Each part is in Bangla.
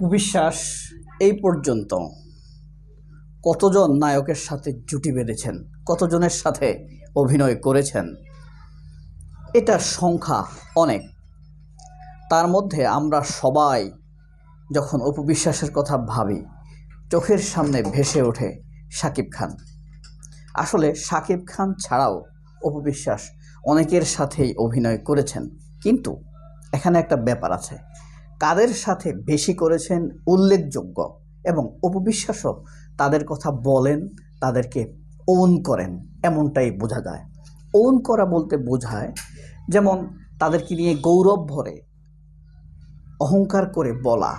উপবিশ্বাস এই পর্যন্ত। কতজন নায়কের সাথে জুটি বেঁধেছেন? কতজনের সাথে অভিনয় করেছেন? এটার সংখ্যা অনেক। তার মধ্যে আমরা সবাই যখন উপবিশ্বাসের কথা ভাবি, চোখের সামনে ভেসে ওঠে শাকিব খান। আসলে শাকিব খান ছাড়াও অপবিশ্বাস অনেকের সাথেই অভিনয় করেছেন। কিন্তু এখানে একটা ব্যাপার আছে। কাদের সাথে বেশি করেছেন উল্লেখযোগ্য এবং অপবিশ্বাসও তাদের কথা বলেন, তাদেরকে ওন করেন, এমনটাই বোঝা যায়। ওন করা বলতে বোঝায় যেমন তাদেরকে নিয়ে গৌরব ভরে, অহংকার করে বলা,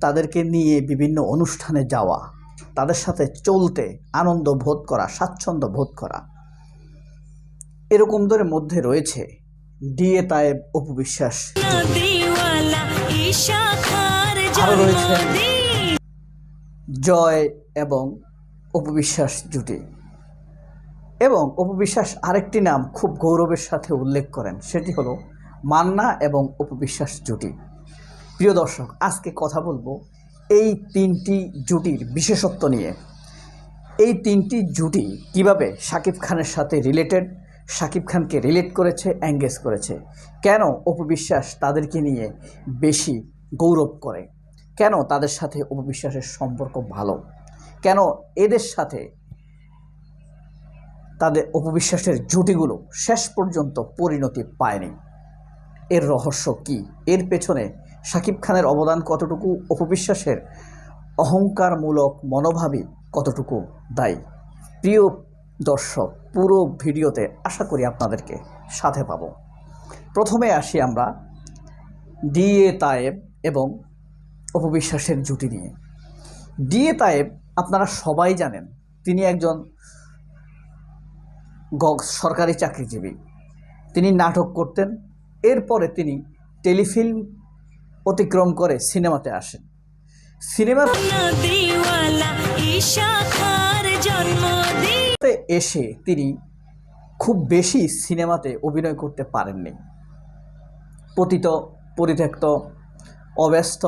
তাদেরকে নিয়ে বিভিন্ন অনুষ্ঠানে যাওয়া, তাদের সাথে চলতে আনন্দ বোধ করা, স্বাচ্ছন্দ্য বোধ করা। এরকমদের মধ্যে রয়েছে ডিএ তায়েব আরও রয়েছে। জয় এবং অপবিশ্বাস জুটি। এবং অপবিশ্বাস আরেকটি নাম খুব গৌরবের সাথে উল্লেখ করেন সেটি হলো মান্না এবং অপবিশ্বাস জুটি। প্রিয় দর্শক আজকে কথা বলব এই তিনটি জুটির বিশেষত্ব নিয়ে। এই তিনটি জুটি কীভাবে শাকিব খানের সাথে রিলেটেড শাকিব খানকে রিলেট করেছে অ্যাঙ্গেজ করেছে। কেন অপবিশ্বাস তাদেরকে নিয়ে বেশি গৌরব করে? কেন তাদের সাথে অপবিশ্বাসের সম্পর্ক ভালো? কেন এদের সাথে তাদের অপবিশ্বাসের জুটিগুলো শেষ পর্যন্ত পরিণতি পায়নি? এর রহস্য কি? এর পেছনে শাকিব খানের অবদান কতটুকু? অপবিশ্বাসের অহংকারমূলক মনোভাবই কতটুকু দায়ী? প্রিয় দর্শক, পুরো ভিডিওতে আশা করি আপনাদেরকে সাথে পাব। প্রথমে আসি আমরা ডিএ তায়েব এবং অপবিশ্বাসের জুটি নিয়ে। ডিএ তায়েব, আপনারা সবাই জানেন, তিনি একজন সরকারি চাকরিজীবী। তিনি নাটক করতেন, এরপরে তিনি টেলিফিল্ম অতিক্রম করে সিনেমাতে আসেন। সিনেমা দিওয়ালা এসে তিনি খুব বেশি সিনেমাতে অভিনয় করতে পারেননি। পতিত, পরিত্যক্ত, অব্যস্ত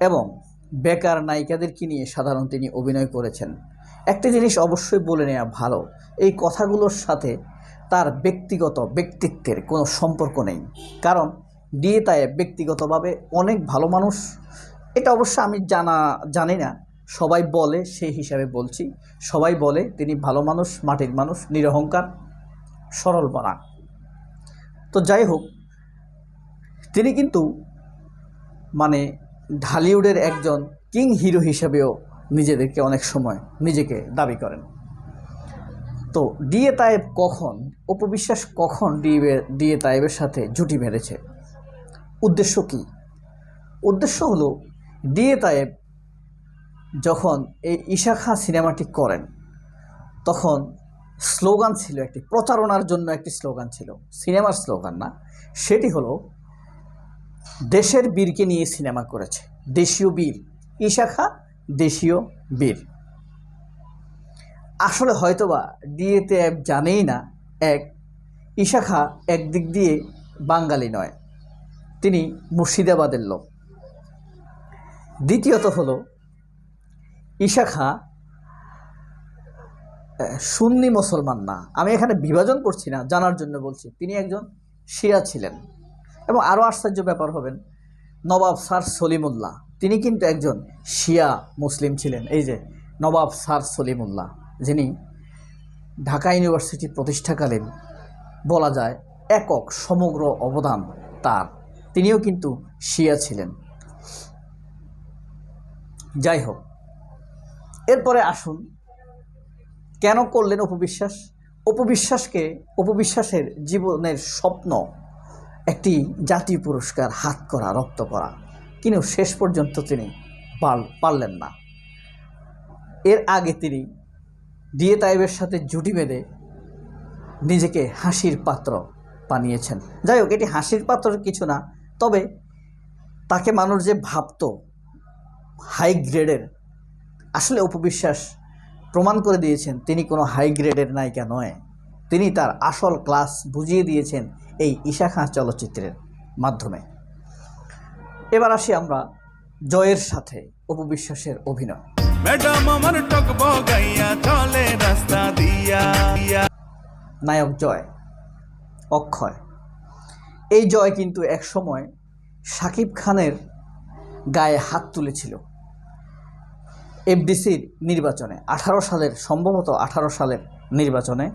এবং বেকার নায়িকাদেরকে নিয়ে সাধারণ তিনি অভিনয় করেছেন। একটা জিনিস অবশ্যই বলে নেওয়া ভালো, এই কথাগুলোর সাথে তার ব্যক্তিগত ব্যক্তিত্বের কোনো সম্পর্ক নেই। কারণ ডিএ তাই ব্যক্তিগতভাবে অনেক ভালো মানুষ, এটা অবশ্য আমি জানা, জানি না। সবাই বলে সেই হিসাবে বলছি। সবাই বলে তিনি ভালো মানুষ, মাটির মানুষ, নিরহংকার, সরল বনা তো যাই হোক, তিনি কিন্তু মানে ঢালিউডের একজন কিং হিরো হিসেবেও নিজেদেরকে অনেক সময় নিজেকে দাবি করেন। তো ডিএ তায়েব কখন অপবিশ্বাস কখন ডিএ ডিএ তায়েবের সাথে জুটি বেঁধেছে উদ্দেশ্য কি? উদ্দেশ্য হলো ডিএ তায়েব যখন এই ঈশা খাঁ সিনেমাটি করেন, তখন স্লোগান ছিল একটি প্রচারণার জন্য একটি স্লোগান ছিল। সিনেমার স্লোগান না, সেটি হলো, দেশের বীরকে নিয়ে সিনেমা করেছে। দেশীয় বীর। ঈশা খাঁ দেশীয় বীর। আসলে হয়তোবা ডিএতে অ্যাপ জানেই না, এক, ঈশা খাঁ একদিক দিয়ে বাঙালি নয়, তিনি মুর্শিদাবাদের লোক। দ্বিতীয়ত হলো ঈশা খাঁ সুন্নি মুসলমান না। আমি এখানে বিভাজন করছি না, জানার জন্য বলছি। তিনি একজন শিয়া ছিলেন এবং আরও আশ্চর্য ব্যাপার হবেন, নবাব স্যার সলিমুল্লাহ। তিনি কিন্তু একজন শিয়া মুসলিম ছিলেন। এই যে, নবাব স্যার সলিমুল্লাহ, যিনি ঢাকা ইউনিভার্সিটি প্রতিষ্ঠাকালীন বলা যায় একক সমগ্র অবদান তার। তিনিও কিন্তু শিয়া ছিলেন। যাই হোক এরপরে আসুন, কেন করলেন অপবিশ্বাস? অপবিশ্বাসকে, অপবিশ্বাসের জীবনের স্বপ্ন, একটি জাতীয় পুরস্কার, হাত করা, রক্ত করা কিন্তু শেষ পর্যন্ত তিনি পার- পারলেন না। এর আগে তিনি ডিএ তাইবের সাথে জুটি বেঁধে নিজেকে হাসির পাত্র বানিয়েছেন। যাই হোক, এটি হাসির পাত্র কিছু না, তবে তাকে মানুষ যে ভাবতো হাই গ্রেডের আসলে অপবিশ্বাস প্রমাণ করে দিয়েছেন তিনি কোনো হাই গ্রেডের নায়িকা নয়। তিনি তার আসল ক্লাস বুঝিয়ে দিয়েছেন এই ঈশা খাঁ চলচ্চিত্রের মাধ্যমে। এবার আসি আমরা জয়ের সাথে অপবিশ্বাসের অভিনয়। ম্যাডাম আমার চলে রাস্তা দিয়া। নায়ক জয় অক্ষয়। এই জয় কিন্তু একসময় সাকিব খানের গায়ে হাত তুলেছিল। এফডিসির নির্বাচনে আঠারো সালের, সম্ভবত আঠারো সালের নির্বাচনে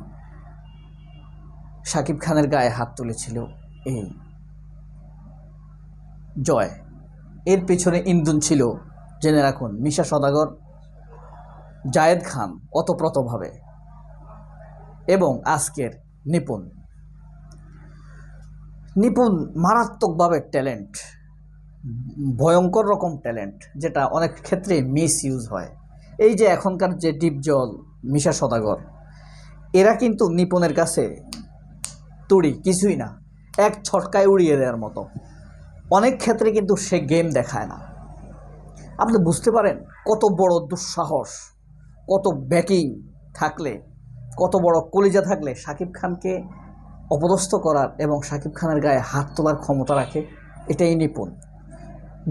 সাকিব খানের গায়ে হাত তুলেছিল এই জয়। এর পেছনে ইন্ধন ছিল, জেনে রাখুন, মিশা সদাগর, জায়েদ খান অতপ্রতভাবে এবং আজকের নিপুণ। নিপুণ মারাত্মকভাবে ট্যালেন্ট ভয়ঙ্কর রকম ট্যালেন্ট, যেটা অনেক ক্ষেত্রে মিস ইউজ হয়। এই যে এখনকার যে ডিপ জল, মিশা সদাগর, এরা কিন্তু নিপুণের কাছে তুড়ি, কিছুই না। এক ছটকায় উড়িয়ে দেওয়ার মতো। অনেক ক্ষেত্রে কিন্তু সে গেম দেখায় না। আপনি বুঝতে পারেন কত বড় দুঃসাহস, কত ব্যাকিং থাকলে, কত বড় কলিজা থাকলে শাকিব খানকে অপদস্থ করার এবং শাকিব খানের গায়ে হাত তোলার ক্ষমতা রাখে, এটাই নিপুণ।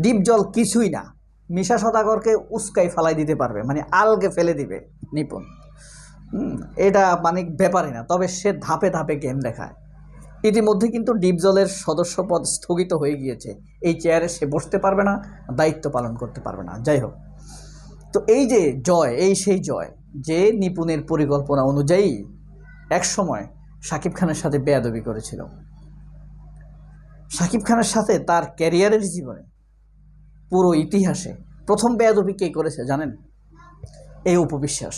ডিপ জল কিছুই না। মিশা সদাগরকে উস্কাই ফালাই দিতে পারবে মানে আলগে ফেলে দিবে নিপুণ। এটা মানে ব্যাপারই না, তবে সে ধাপে ধাপে গেম দেখায়। ইতিমধ্যে কিন্তু ডিপ জলের সদস্য পদ স্থগিত হয়ে গিয়েছে। এই চেয়ারে সে বসতে পারবে না, দায়িত্ব পালন করতে পারবে না। যাই হোক, তো এই যে জয়, এই সেই জয়, যে নিপুণের পরিকল্পনা অনুযায়ী একসময় শাকিব খানের সাথে বেয়াদবি করেছিল। শাকিব খানের সাথে তার ক্যারিয়ারের জীবনে পুরো ইতিহাসে প্রথম বেয়াদবি কে করেছে জানেন? এই উপবিশ্বাস।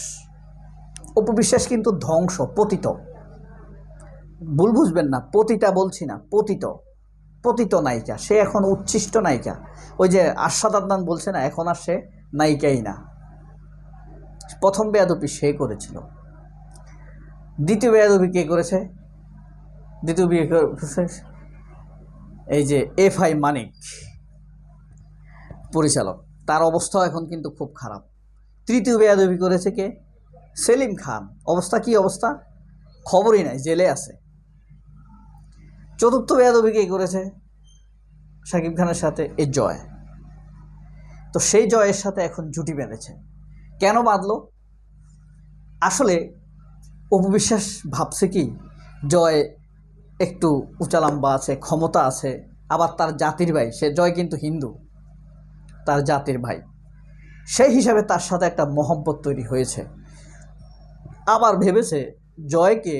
উপবিশ্বাস কিন্তু ধ্বংস, পতিত। ভুল বুঝবেন না, পতিতা বলছি না, পতিত। পতিত নায়িকা, সে এখন উচ্ছিষ্ট নায়িকা। ওই যে আশাদ আদনান বলছে না, এখন আর সে নায়িকাই না। প্রথম বেয়াদবি সে করেছিল। দ্বিতীয় বেয়াদবি কে করেছে? দ্বিতীয় বিয়ে করেছে এই যে এফ আই মানিক। পরিচালক। তার অবস্থা এখন কিন্তু খুব খারাপ। তৃতীয় বেয়াদবি করেছে কে? সেলিম খান। অবস্থা কি অবস্থা? খবরই নাই, জেলে আছে। চতুর্থ বেয়াদবি কে করেছে? শাকিব খানের সাথে এ জয়। তো সেই জয়ের সাথে এখন জুটি বেঁধেছে। কেন বাঁধলো? আসলে অপবিশ্বাস ভাবছে কি, জয় একটু উচালাম্বা আছে, ক্ষমতা আছে, আবার তার জাতির ভাই, সে জয় কিন্তু হিন্দু। তার জাতির ভাই। সেই হিসাবে তার সাথে একটা মহব্বত তৈরি হয়েছে। আবার ভেবেছে জয়কে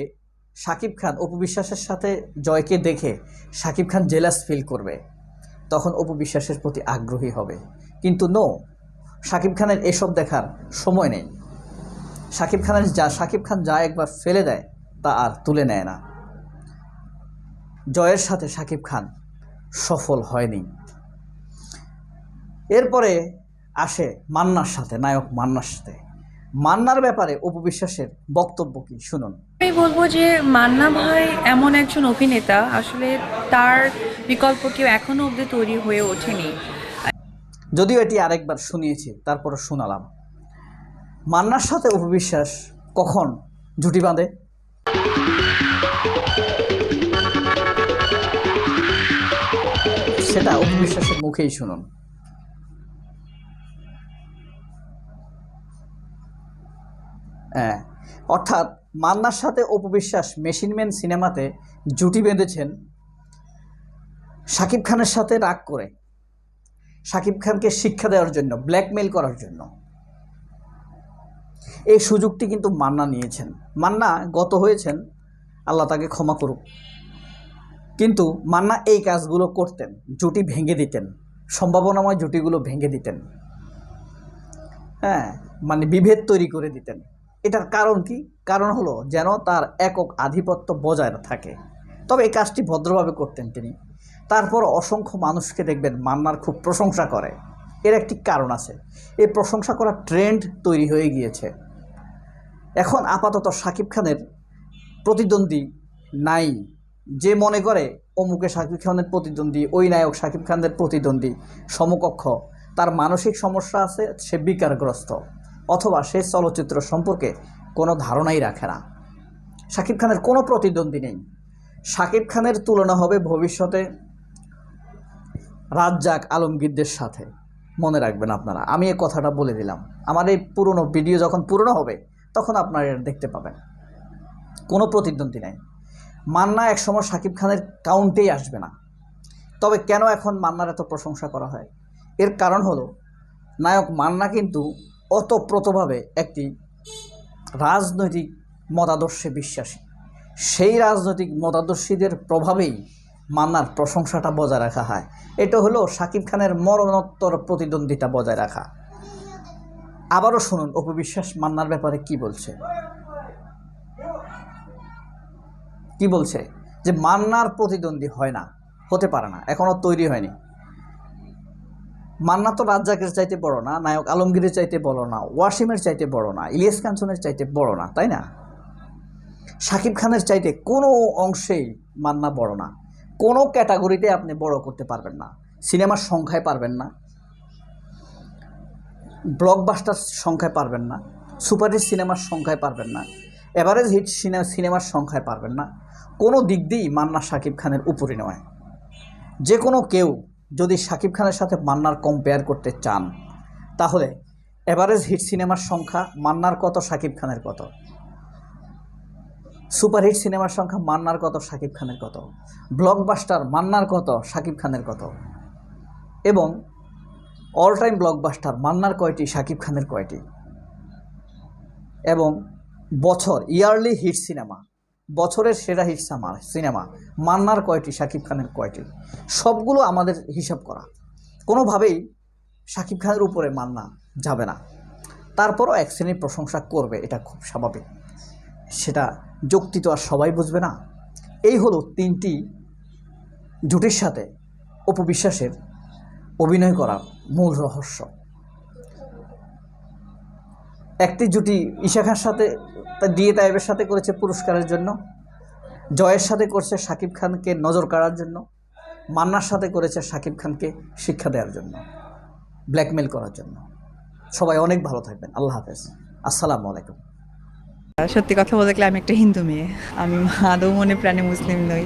শাকিব খান অপবিশ্বাসের সাথে জয়কে দেখে শাকিব খান জেলাস ফিল করবে। তখন অপবিশ্বাসের প্রতি আগ্রহী হবে। কিন্তু নো শাকিব খানের এসব দেখার সময় নেই। শাকিব খানের যা শাকিব খান যা একবার ফেলে দেয়, তা আর তুলে নেয় না। জয়ের সাথে শাকিব খান সফল হয়নি। এরপরে আসে মান্নার সাথে নায়ক মান্নার সাথে। মান্নার ব্যাপারে উপবিশ্বাসের বক্তব্য কি? শুনুন। আমি বলব যে মান্না ভাই এমন একজন অভিনেতা আসলে তার বিকল্প কেউ এখনও অবধি তৈরি হয়ে ওঠেনি। যদিও এটি আরেকবার শুনিয়েছি তারপরে শোনালাম। মান্নার সাথে উপবিশ্বাস কখন জুটি বাঁধে? সেটা উপবিশ্বাসের মুখেই শুনুন। হ্যাঁ। অর্থাৎ মান্নার সাথে অপবিশ্বাস মেশিনম্যান সিনেমাতে জুটি বেঁধেছেন শাকিব খানের সাথে রাগ করে। শাকিব খানকে শিক্ষা দেওয়ার জন্য ব্ল্যাকমেল করার জন্য। এই সুযোগটি কিন্তু মান্না নিয়েছেন। মান্না গত হয়েছেন, আল্লাহ তাকে ক্ষমা করুক। কিন্তু মান্না এই কাজগুলো করতেন, জুটি ভেঙে দিতেন, সম্ভাবনাময় জুটিগুলো ভেঙে দিতেন। হ্যাঁ মানে বিভেদ তৈরি করে দিতেন। এটার কারণ কি? কারণ হলো যেন তার একক আধিপত্য বজায় থাকে। তবে এই কাজটি ভদ্রভাবে করতেন তিনি। তারপর অসংখ্য মানুষকে দেখবেন মান্নার খুব প্রশংসা করে। এর একটি কারণ আছে। এই প্রশংসা করার ট্রেন্ড তৈরি হয়ে গিয়েছে। এখন আপাতত শাকিব খানের প্রতিদ্বন্দ্বী নাই। যে মনে করে অমুকে শাকিব খানের প্রতিদ্বন্দ্বী, ওই নায়ক শাকিব খানের প্রতিদ্বন্দ্বী, সমকক্ষ, তার মানসিক সমস্যা আছে, সে বিকারগ্রস্ত। অথবা সে চলচ্চিত্র সম্পর্কে কোনো ধারণাই রাখে না। শাকিব খানের কোনো প্রতিদ্বন্দ্বী নেই। শাকিব খানের তুলনা হবে ভবিষ্যতে রাজ্জাক আলমগীরদের সাথে। মনে রাখবেন আপনারা, আমি এই কথাটা বলে দিলাম। আমার এই পুরনো ভিডিও যখন পুরনো হবে, তখন আপনারা এটা দেখতে পাবেন। কোনো প্রতিদ্বন্দ্বী নেই। মান্না একসময় শাকিব খানের কাউন্টেই আসবে না। তবে কেন এখন মান্নার এত প্রশংসা করা হয়? এর কারণ হলো, নায়ক মান্না কিন্তু অতপ্রতভাবে একটি রাজনৈতিক মতাদর্শে বিশ্বাসী। সেই রাজনৈতিক মতাদর্শীদের প্রভাবেই মান্নার প্রশংসাটা বজায় রাখা হয়। এটা হলো শাকিব খানের মরণোত্তর প্রতিদ্বন্দ্বিতা বজায় রাখা। আবারও শুনুন অপবিশ্বাস মান্নার ব্যাপারে কি বলছে? কি বলছে? যে মান্নার প্রতিদ্বন্দ্বী হয় না, হতে পারে না এখনও তৈরি হয়নি। মান্না তো রাজ্জাকের চাইতে বড় না, নায়ক আলমগীরের চাইতে বড় না, ওয়াসিমের চাইতে বড় না, ইলিয়াস কাঞ্চনের চাইতে বড় না, তাই না? শাকিব খানের চাইতে কোনো অংশেই মান্না বড় না। কোনো ক্যাটাগরিতে আপনি বড় করতে পারবেন না। সিনেমার সংখ্যায় পারবেন না। ব্লকবাস্টার সংখ্যায় পারবেন না। সুপারহিট সিনেমার সংখ্যায় পারবেন না। এভারেজ হিট সিনেমা সিনেমার সংখ্যায় পারবেন না। কোনো দিক দিয়েই মান্না শাকিব খানের উপরে নয়। যে কোনো কেউ যদি শাকিব খানের সাথে মান্নার কম্পেয়ার করতে চান, তাহলে এভারেজ হিট সিনেমার সংখ্যা মান্নার কত শাকিব খানের কত? সুপারহিট সিনেমার সংখ্যা মান্নার কত শাকিব খানের কত? ব্লকবাস্টার মান্নার কত শাকিব খানের কত? এবং অল টাইম ব্লকবাস্টার মান্নার কয়টি শাকিব খানের কয়টি? এবং বছর ইয়ারলি হিট সিনেমা বছরের সেরা হিট সিনেমা, মান্নার কয়টি, শাকিব খানের কয়টি? সবগুলো আমাদের হিসাব করা। কোনোভাবেই শাকিব খানের উপরে মান্না যাবে না। তারপরও এক শ্রেণির প্রশংসা করবে, এটা খুব স্বাভাবিক। সেটা যুক্তি তো আর সবাই বুঝবে না। এই হলো তিনটি জুটির সাথে অপবিশ্বাসের অভিনয় করার মূল রহস্য। একটি জুটি ঈশা খানের সাথে ডিএ তাইবের সাথে করেছে পুরস্কারের জন্য, জয়ের সাথে করছে শাকিব খানকে নজর কাড়ার জন্য, মান্নার সাথে করেছে শাকিব খানকে শিক্ষা দেওয়ার জন্য, ব্ল্যাকমেল করার জন্য। সবাই অনেক ভালো থাকবেন। আল্লাহ হাফেজ। আসসালামু আলাইকুম। সত্যি কথা বলতে গেলে আমি একটা হিন্দু মেয়ে। আমি আদৌ মনে প্রাণে মুসলিম নই।